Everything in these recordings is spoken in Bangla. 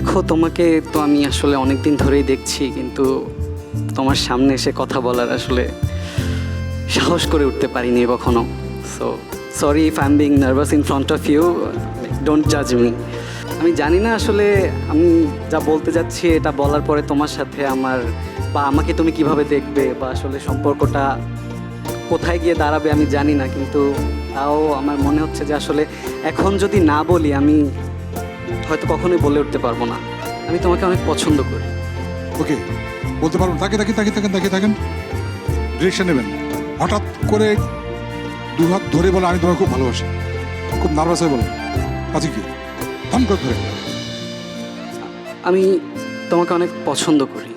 দেখো, তোমাকে তো আমি আসলে অনেক দিন ধরেই দেখছি, কিন্তু তোমার সামনে এসে কথা বলার আসলে সাহস করে উঠতে পারিনি কখনো। So sorry if I am being nervous in front of you don't জাজ মি আমি জানি না আসলে আমি যা বলতে যাচ্ছি, এটা বলার পরে তোমার সাথে আমার বা আমাকে তুমি কীভাবে দেখবে বা আসলে সম্পর্কটা কোথায় গিয়ে দাঁড়াবে আমি জানি না, কিন্তু তাও আমার মনে হচ্ছে যে আসলে এখন যদি না বলি, আমি হয়তো কখনোই বলে উঠতে পারব না। আমি তোমাকে অনেক পছন্দ করি। ওকে বলতে পারবেন তাকে তাকে তাকে থাকেন তাকে থাকেন ডিরেকশন নেবেন। হঠাৎ করে দু হাত ধরে বলে আমি তোমাকে খুব ভালোবাসি। খুব নার্ভাস হয়ে বলেন আছে কি? থাম করে ধরে। আমি তোমাকে অনেক পছন্দ করি।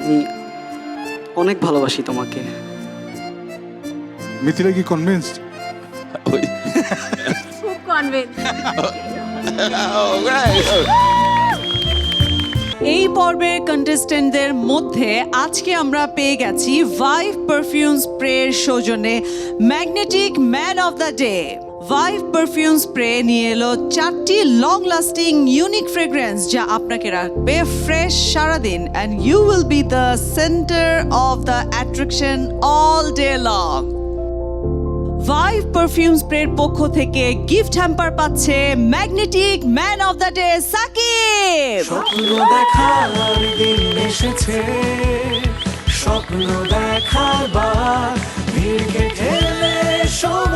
আমি অনেক ভালোবাসি তোমাকে। মিথিলা কি কনভিন্সড এই পর্বের কন্টেস্টেন্টদের মধ্যে আজকে আমরা পেয়ে গেছি ভাইভ পারফিউম স্প্রের সৌজন্যে magnetic man of the day Vibe perfume spray নিয়ে এলো চারটি লং লাস্টিং ইউনিক ফ্রেগ্রেন্স যা আপনাকে রাখবে ফ্রেশ সারাদিন and you will be the centre of the attraction all day long Vibe perfume স্প্রের পক্ষ থেকে গিফট হ্যাম্পার পাচ্ছে magnetic man of the day Sakib. স্বপ্ন দেখার দিন এসেছে। স্বপ্ন ভিড়কে ঠেলে সময়